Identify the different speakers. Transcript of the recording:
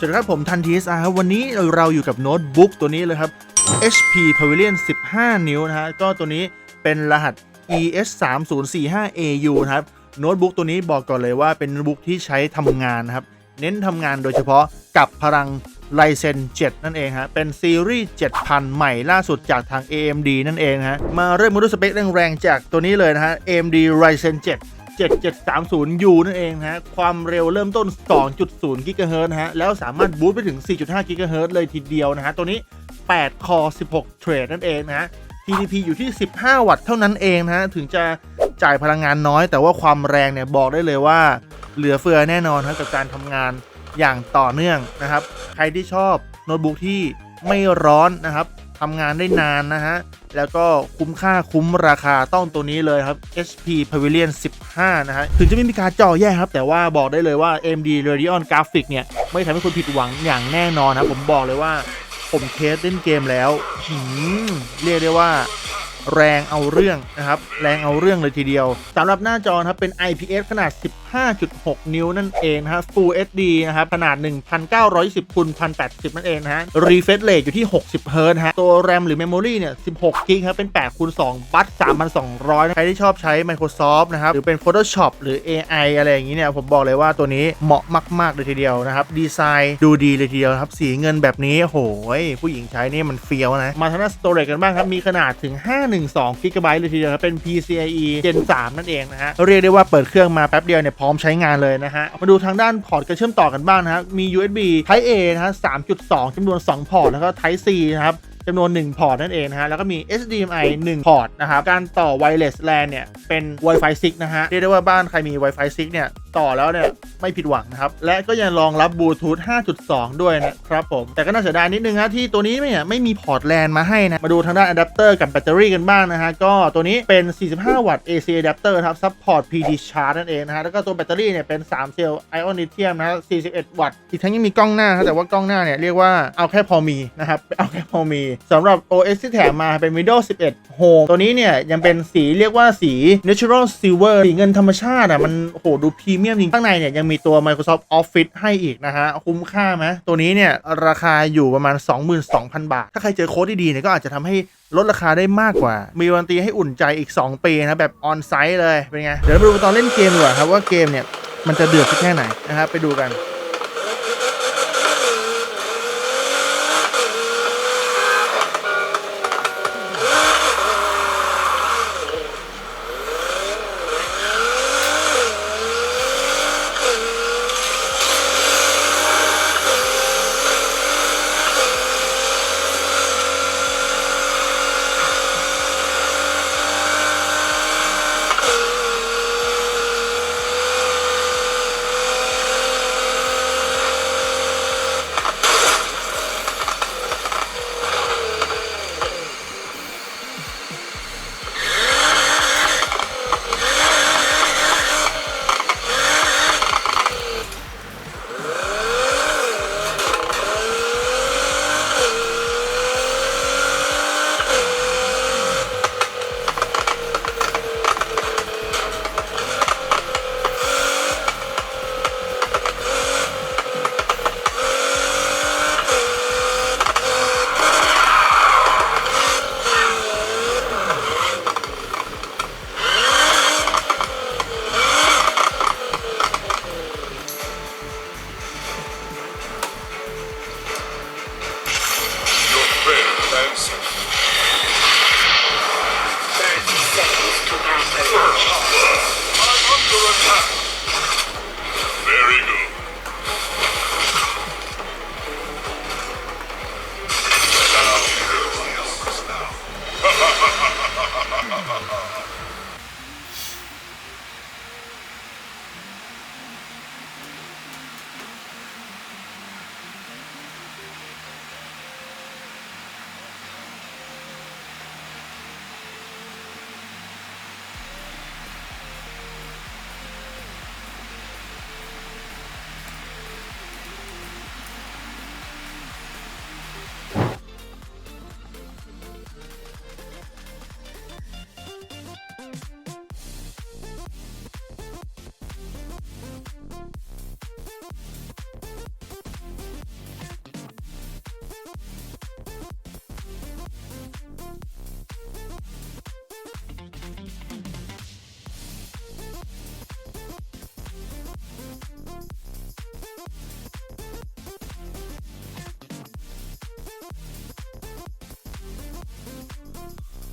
Speaker 1: สวัสดีครับผมทันทีสอาครับวันนี้เราอยู่กับโน้ตบุ๊กตัวนี้เลยครับ HP Pavilion 15 นิ้วนะฮะก็ตัวนี้เป็นรหัส ES 3 0 4 5 AU นะครับโน้ตบุ๊กตัวนี้บอกก่อนเลยว่าเป็นโน้ตบุ๊กที่ใช้ทำงานนะครับ เน้นทำงานโดยเฉพาะกับพลัง Ryzen 7นั่นเองฮะ เป็นซีรีส์ 7000 ใหม่ล่าสุดจากทาง AMD นั่นเองฮะ มาเริ่มมาด้วยสเปคแรงๆจากตัวนี้เลยนะฮะ AMD Ryzen 7 7730U นั่นเองนะฮะ ความเร็วเริ่มต้น 2.0 GHz นะฮะ แล้วสามารถบูตไปถึง 4.5 GHz เฮิร์เลยทีเดียวนะฮะ ตัวนี้ 8 คอ 16 เทรดนั่นเองนะฮะ TDP อยู่ที่ 15 วัตต์เท่านั้นเองนะฮะ ถึงจะจ่ายพลังงานน้อย แต่ว่าความแรงเนี่ยบอกได้เลยว่า เหลือเฟือแน่นอนครับกับการทำงานอย่างต่อเนื่องนะครับ ใครที่ชอบโน้ตบุ๊กที่ไม่ร้อนนะครับทำงานได้นานนะฮะ แล้วก็คุ้มค่าคุ้มราคาต้องตัวนี้เลยครับ HP Pavilion 15 นะฮะ ถึงจะไม่มีการจอแย่ครับ แต่ว่าบอกได้เลยว่า AMD Radeon Graphic เนี่ย ไม่ทำให้คุณผิดหวังอย่างแน่นอนนะผมบอกเลยว่าผมเทสเล่นเกมแล้วเรียกได้ว่า แรงเอาเรื่องนะครับ แรงเอาเรื่องเลยทีเดียวสำหรับหน้าจอครับเป็น IPS ขนาด 15.6 นิ้วนั่นเองนะครับ Full HD นะครับ ขนาด 1910คูณ1080 นั่นเองนะฮะ Refresh Rate อยู่ที่ 60 Hz ฮะ ตัว RAM หรือ Memory เนี่ย 16 GB ครับ เป็น8คูณ2บัต3,200นะใครที่ชอบใช้ Microsoft นะครับ หรือเป็น Photoshop หรือ AI อะไรอย่างนี้เนี่ย ผมบอกเลยว่าตัวนี้เหมาะมาก ๆ เลยทีเดียวนะครับ ดีไซน์ดูดีเลยทีเดียวครับ สีเงินแบบนี้โหยผู้หญิงใช้นี่มันเฟี้ยวนะ มาทางด้าน storage กันบ้างครับ มีขนาดถึง512 GB เลยทีเดียวครับเป็น PCIe Gen 3 นั่นเองนะฮะเรียกได้ว่าเปิดเครื่องมาแป๊บเดียวเนี่ยพร้อมใช้งานเลยนะฮะมาดูทางด้านพอร์ตการเชื่อมต่อกันบ้างนะครับมี USB Type A นะฮะ3.2จำนวน 2 พอร์ตแล้วก็ Type C นะครับจำนวน 1 พอร์ตนั่นเองนะฮะ แล้วก็มี HDMI 1 พอร์ตนะครับ การต่อ wireless LAN เนี่ย เป็น Wi-Fi 6 นะฮะ เรียกได้ว่าบ้านใครมี Wi-Fi 6 เนี่ยต่อแล้วเนี่ยไม่ผิดหวังนะครับ และก็ยังรองรับบลูทูธ 5.2 ด้วยนะครับผม แต่ก็น่าเสียดายนิดนึงนะที่ตัวนี้เนี่ยไม่มีพอร์ต LAN มาให้นะ มาดูทางด้านอะแดปเตอร์กับแบตเตอรี่กันบ้างนะฮะ ก็ตัวนี้เป็น 45 วัตต์ AC adapter ครับ support PD charge นั่นเองนะฮะ แล้วก็ตัวแบตเตอรี่เนี่ยเป็น 3 เซลล์ ion lithium นะฮะ41 วัตต์ อีกทั้งยังมีกล้องหน้า แต่ว่ากล้องหน้าเนี่ยเรียกว่าเอาแค่พอมีนะครับเอาแค่พอมีสำหรับ OS ที่แถมมาเป็น Windows 11 Home ตัวนี้เนี่ยยังเป็นสีเรียกว่าสี natural silver สีเงินธรรมชาติอะมันโอ้โหดูพรีเมียมจริงข้างในเนี่ยยังมีตัว Microsoft Office ให้อีกนะฮะคุ้มค่าไหมตัวนี้เนี่ยราคาอยู่ประมาณ 22,000 บาท ถ้าใครเจอโค้ดดีๆเนี่ยก็อาจจะทำให้ลดราคาได้มากกว่า มีวันตีให้อุ่นใจอีก 2 ปีนะแบบออนไซต์เลยเป็นไงเดี๋ยวไปดูตอนเล่นเกมดีกว่าครับว่าเกมเนี่ยมันจะเดือดสักแค่ไหนนะครับไปดูกัน